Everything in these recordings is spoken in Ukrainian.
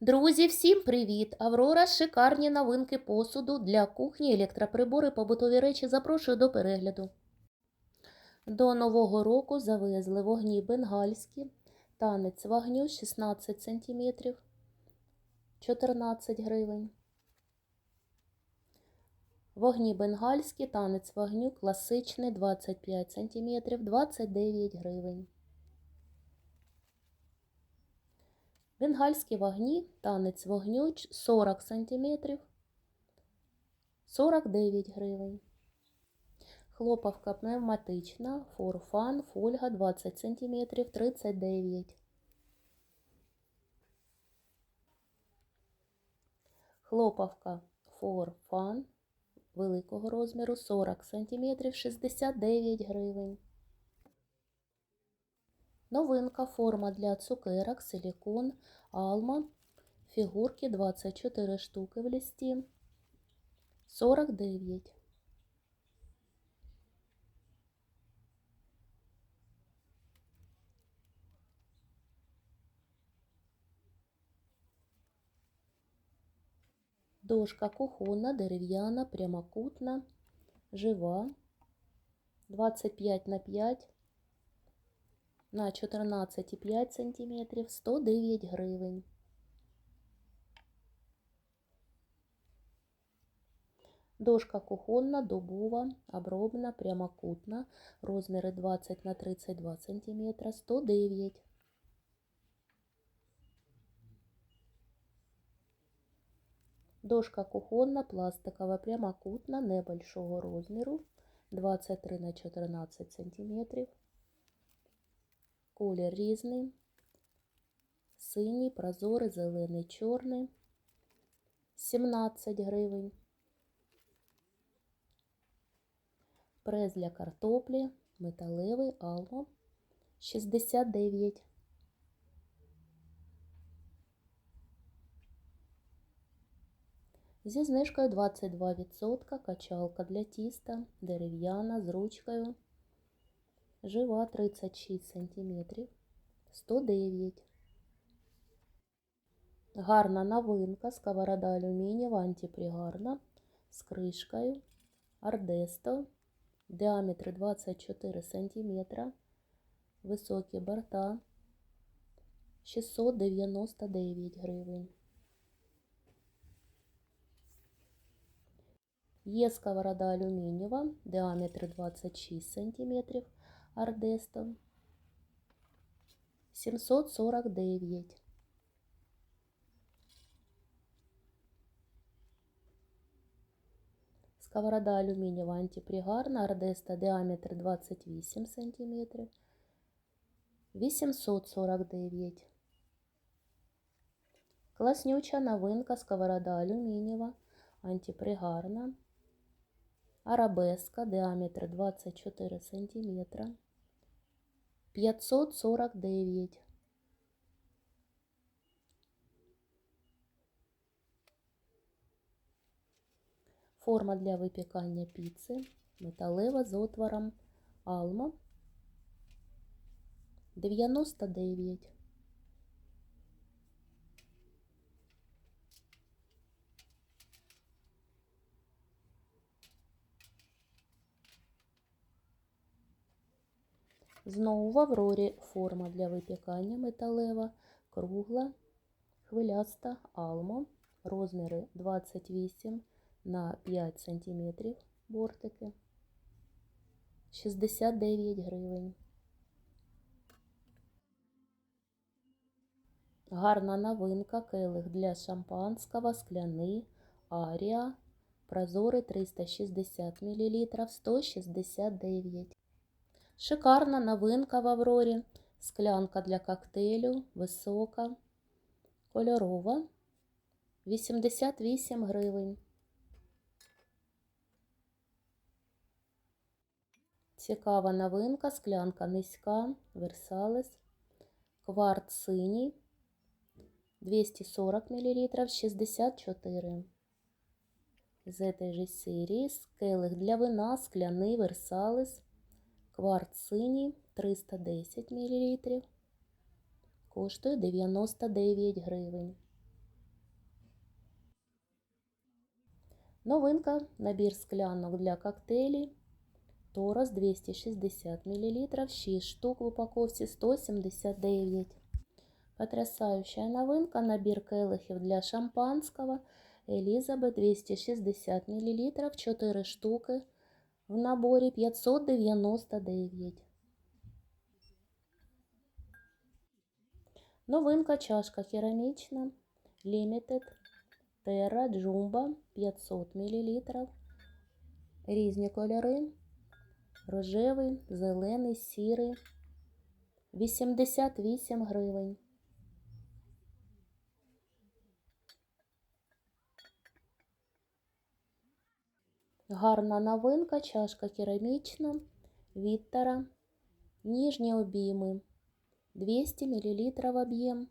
Друзі, всім привіт! Аврора шикарні новинки посуду для кухні, електроприбори, побутові речі. Запрошую до перегляду. До Нового року завезли вогні бенгальські, танець вогню 16 см, 14 гривень. Вогні бенгальські, танець вогню класичний 25 см, 29 гривень. Бенгальські вогні, танець вогню 40 см, 49 гривень. Хлопавка пневматична, форфан, фольга 20 см, 39. Хлопавка форфан великого розміру 40 см, 69 гривень. Новинка форма для цукерок, силикон, алма, фігурки 24 штуки в листі, 49. Дошка кухонна, дерев'яна, прямокутна, жива, 25 на 5 на 14,5 см 109 гривень. Дошка кухонна, дубова, обробна, прямокутна, розміри 20 на 32 см 109. Дошка кухонна, пластикова, прямокутна, небольшого розміру 23 на 14 см Колір різний, синій, прозорий, зелений, чорний, 17 гривень. Прес для картоплі, металевий, алмо, 69. Зі знижкою 22% качалка для тіста, дерев'яна з ручкою. Жива 36 см, 109. Гарна новинка, сковорода алюмінієва, антипригарна, з кришкою, Ардесто, діаметр 24 см, високі борта, 699 гривень. Є сковорода алюмінієва, діаметр 26 см, Ардесто 749. Сковорода алюмінієва антипригарна, Ардеста діаметр 28 см 849. Класнюча новинка сковорода алюмінієва, антипригарна, арабеска, діаметр 24 см 549. Форма для випікання піци, металева з отвором Алма 99. Знову в Аврорі. Форма для випікання металева, кругла, хвиляста, алмо, розміри 28 на 5 см бортики, 69 гривень. Гарна новинка, келих для шампанського, скляний, аріа, прозорий 360 мл, 169 Шикарна новинка в Аврорі. Склянка для коктейлю, висока, кольорова, 88 гривень. Цікава новинка, склянка низька, Версалес, кварт синій, 240 мл, 64. З этой же серії скелих для вина, скляний Версалес, Кварц синій 310 мл. Коштує 99 гривень. Новинка набір склянок для коктейлі. Торос 260 мл, 6 штук в упаковці 179. Потрясающая новинка набір келихів для шампанського. Елізабет 260 мл, 4 штуки в наборі 599. Новинка чашка керамічна Limited Terra Jumbo 500 мл. Різні кольори. Рожевий, зелений, сірий. 88 гривень. Гарна новинка, чашка керамічна, Віттера, ніжні обійми, 200 мл об'єм,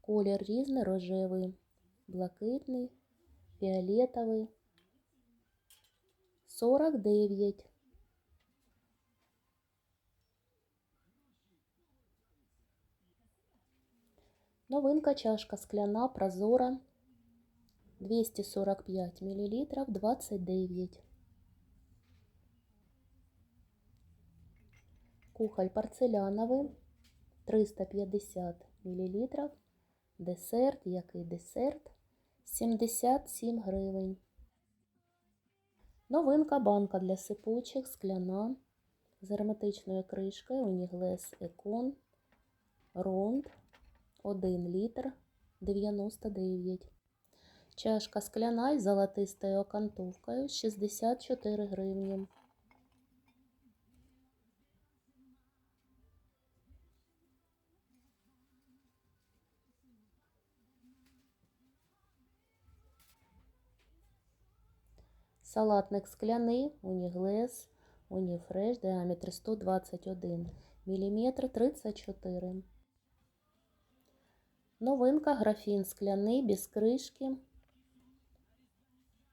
колір різний рожевий, блакитний, фіолетовий, 49. Новинка чашка скляна, прозора, 245 мл, 29. Кухоль порцеляновий, 350 мл. Десерт, який десерт, 77 гривень. Новинка банка для сипучих, скляна, з герметичною кришкою, Уніглес Екон, Ронд, 1 літр, 99. Чашка скляна із золотистою окантовкою 64 гривні. Салатник скляний, уніглес, уніфреш, діаметр 121 мм 34. Новинка графін скляний без кришки.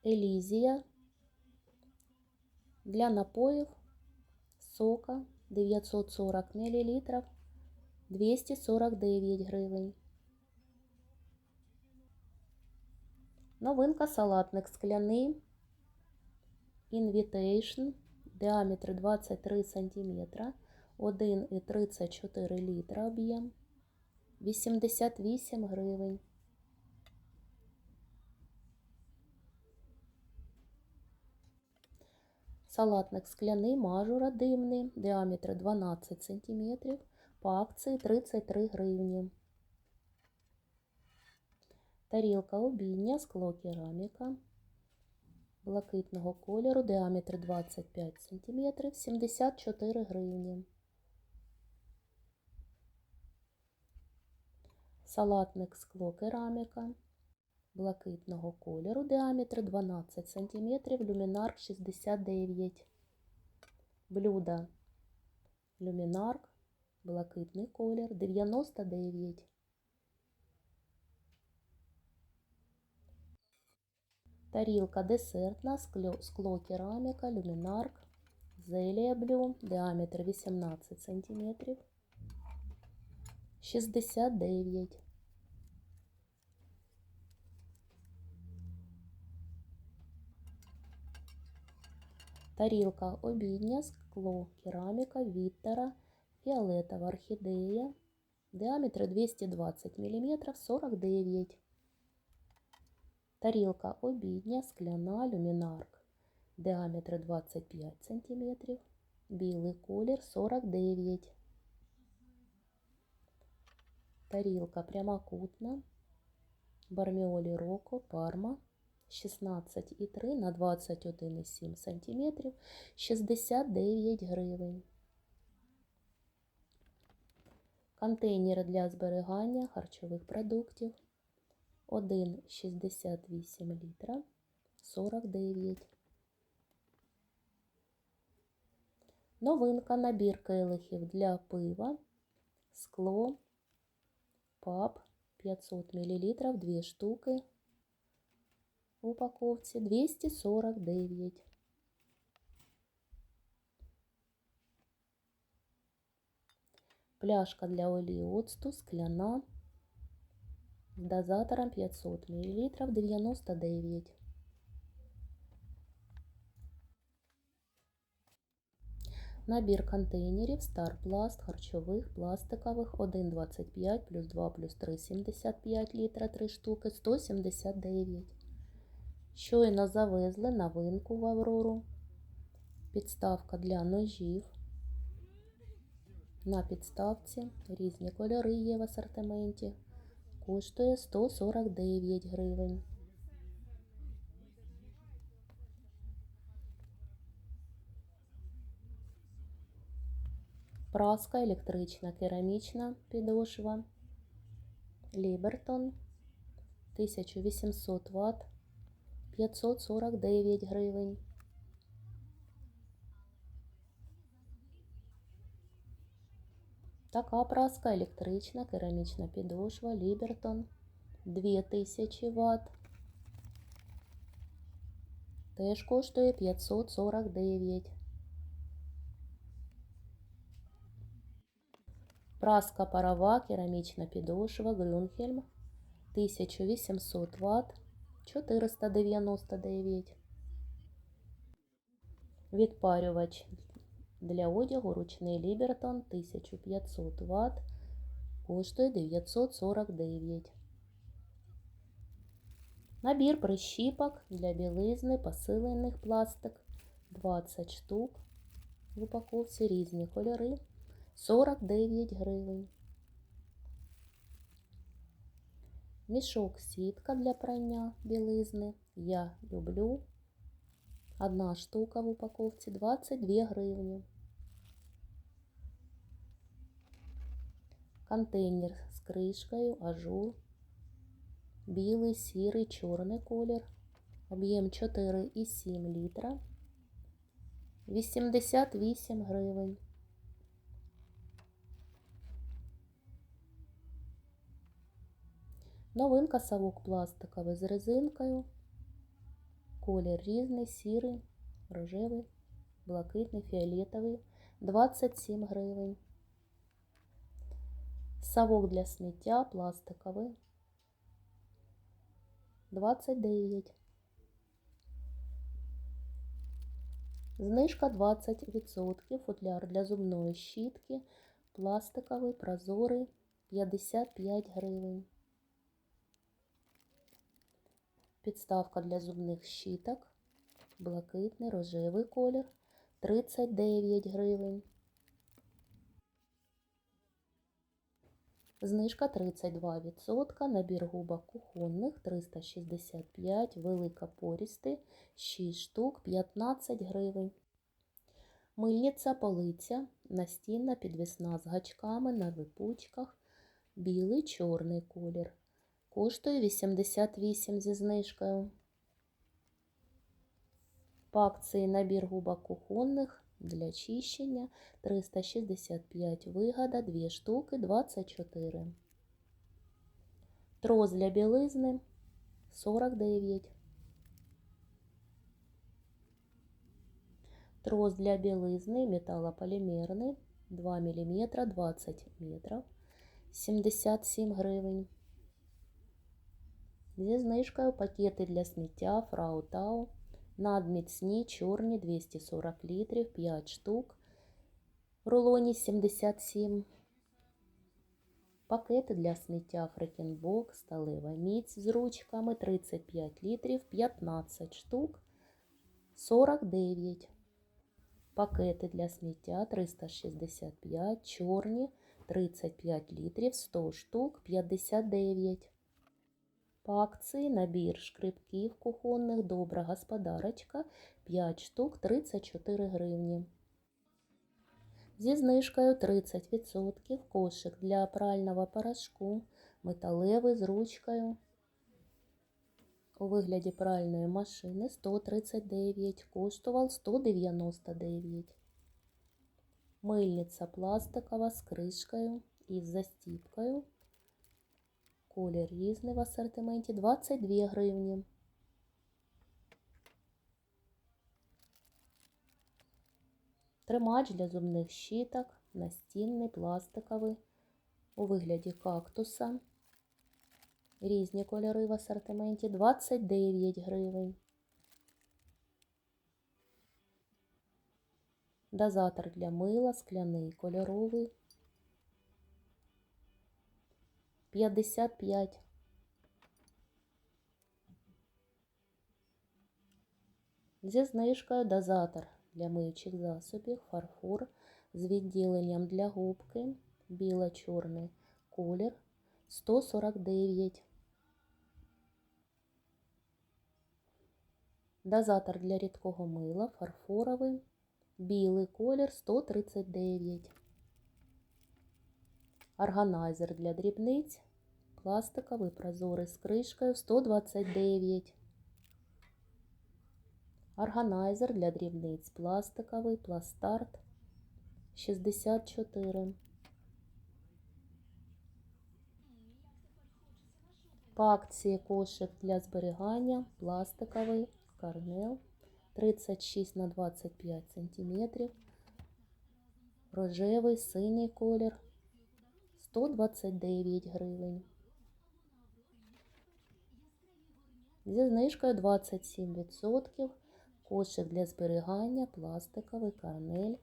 Елізія для напоїв сока 940 мл 249 гривень. Новинка салатник скляний Invitation діаметр 23 см 1,34 літра об'єм 88 гривень. Салатник скляний мажура димний, діаметр 12 см, по акції 33 гривні. Тарілка обійня, скло кераміка блакитного кольору, діаметр 25 см, 74 гривні. Салатник скло кераміка блакитного кольору, діаметр 12 см, люмінарк 69. Блюдо люмінарк, блакитний колір 99. Тарілка десертна, скло, скло кераміка, люмінарк, зелія блю, діаметр 18 см, 69. Тарілка обідня, скло, кераміка, віттера, фіолетова орхідея, діаметр 220 мм, 49. Тарілка обідня, скляна, люмінарк, діаметр 25 см, білий колір 49. Тарілка прямокутна, барміолі роко, парма 16,3 на 21,7 см, 69 гривень. Контейнери для зберігання харчових продуктів. 1,68 літра 49. Новинка набір келихів для пива, скло, паб 500 мл, 2 штуки в упаковці 249. Пляшка для олії оцту скляна з дозатором 500 мл 99. Набір контейнерів Старпласт харчових пластикових 1,25 плюс 2 плюс 3,75 літра 3 штуки 179 Щойно завезли новинку в Аврору. Підставка для ножів. На підставці різні кольори є в асортименті. Коштує 149 гривень. Праска електрична керамічна підошва. Лібертон 1800 Вт 549 гривень. Така праска електрична керамічна підошва Лібертон 2000 Вт. Теж коштує 549. Праска парова, керамічна підошва, Грюнхельм 1800 Вт 499. Відпарювач для одягу ручний Лібертон 1500 Вт коштує 949. Набір прищіпок для білизни, посилених пластик 20 штук. В упаковці різні кольори. 49 гривень. Мішок сітка для прання білизни. Я люблю. Одна штука в упаковці 22 гривні. Контейнер з кришкою, ажур. Білий, сірий, чорний колір. Об'єм 4,7 літра. 88 гривень. Новинка совок пластиковий з резинкою. Колір різний, сірий, рожевий, блакитний, фіолетовий. 27 гривень. Совок для сміття пластиковий. 29. Знижка 20%. Футляр для зубної щітки. Пластиковий, прозорий. 55 гривень. Підставка для зубних щіток. Блакитний, рожевий колір 39 гривень. Знижка 32%. Набір губок кухонних 365, велика порісти 6 штук 15 гривень. Мильниця полиця, настінна підвісна з гачками на випучках, білий чорний колір. Коштує 88 зі знижкою. По акції набір губок кухонних для чищення 365 вигода, 2 штуки 24. Трос для білизни 49. Трос для білизни металополімерний 2 мм 20 метрів 77 гривень. Зі знижкою пакети для сміття Фрау Тау. Надміцні чорні 240 літрів, 5 штук. В рулоні 77. Пакети для сміття Фрекенбок, сталева міць з ручками 35 літрів, 15 штук, 49. Пакети для сміття 365, чорні 35 літрів, 100 штук, 59. По акції набір шкребків кухонних добра господарочка 5 штук 34 гривні. Зі знижкою 30% кошик для прального порошку металевий з ручкою. У вигляді пральної машини 139, коштував 199. Мильниця пластикова з кришкою і з застіпкою. Колір різний в асортименті 22 гривні. Тримач для зубних щіток, настінний, пластиковий, у вигляді кактуса. Різні кольори в асортименті 29 гривень. Дозатор для мила, скляний, кольоровий. 55. Зі знижкою дозатор для миючих засобів, фарфор з відділенням для губки, біло-чорний колір 149. Дозатор для рідкого мила, фарфоровий, білий колір 139. Органайзер для дрібниць, пластиковий прозорий з кришкою 129. Органайзер для дрібниць пластиковий, пластарт 64. По акції кошик для зберігання пластиковий карнел 36 на 25 см. Рожевий синій колір 129 гривень. Зі знижкою 27%. Кошик для зберігання, пластиковий карнель,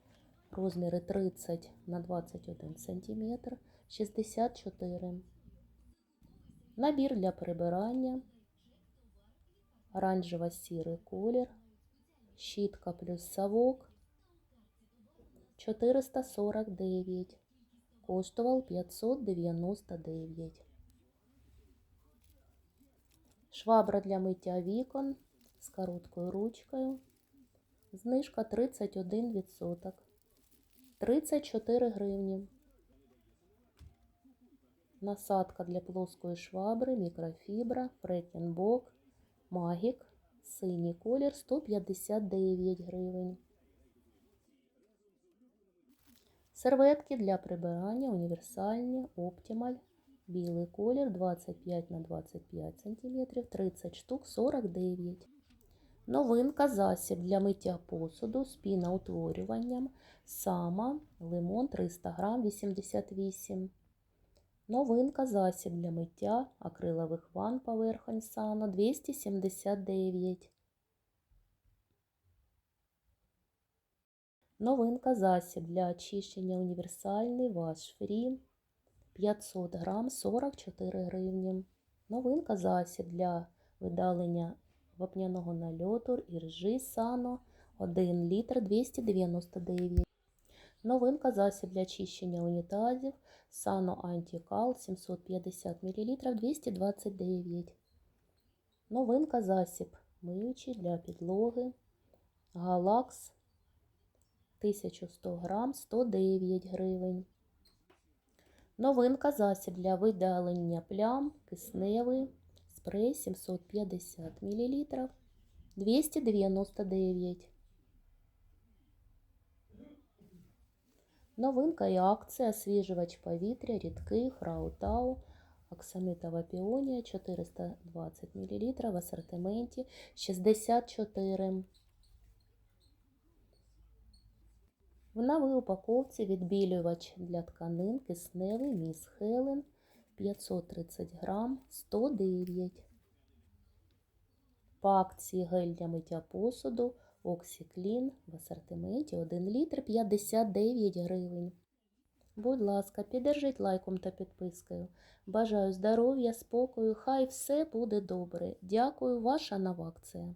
розміри 30 на 21 см, 64. Набір для прибирання, оранжево-сірий колір, щітка плюс совок 449. Коштував 599. Швабра для миття вікон з короткою ручкою. Знижка 31%. 34 гривні. Насадка для плоскої швабри, мікрофібра, фрекенбок, магік, синій колір 159 гривень. Серветки для прибирання універсальні Optimal. Білий колір 25 на 25 см, 30 штук 49. Новинка засіб для миття посуду з піноутворюванням. Сама лимон 300 грам 88. Новинка засіб для миття акрилових ванн поверхонь сано 279. Новинка засіб для очищення універсальний ваш фрі 500 грам 44 гривні. Новинка засіб для видалення вапняного нальоту іржи сано 1 літр 299. Новинка засіб для очищення унітазів Сано Антикал 750 мл 229. Новинка засіб миючий для підлоги Галакс 1100 грам 109 гривень. Новинка засіб для видалення плям кисневий спрей 750 мл 299. Новинка і акція освіжувач повітря рідкий Фраутау оксамитова піонія 420 мл в асортименті 64. В новій упаковці відбілювач для тканин кисневий міс Хелен 530 грам 109. По акції гель для миття посуду Оксіклін в асортименті 1 літр 59 гривень. Будь ласка, піддержіть лайком та підпискою. Бажаю здоров'я, спокою, хай все буде добре. Дякую, ваша нова акція.